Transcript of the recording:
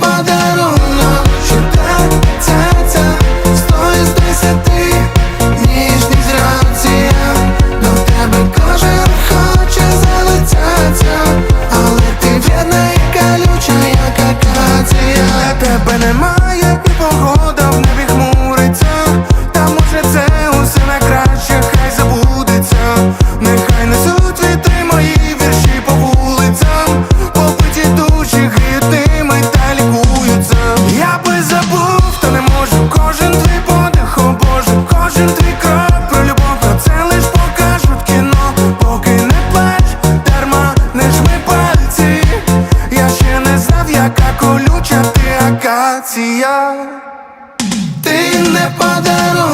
подарунок, що так, ця, ця Сто із десяти Ніжність тебе кожен хоче залицяться Але ти в'єдна і колюча, як Тебе немає колюча ти акація. Ти не подарунок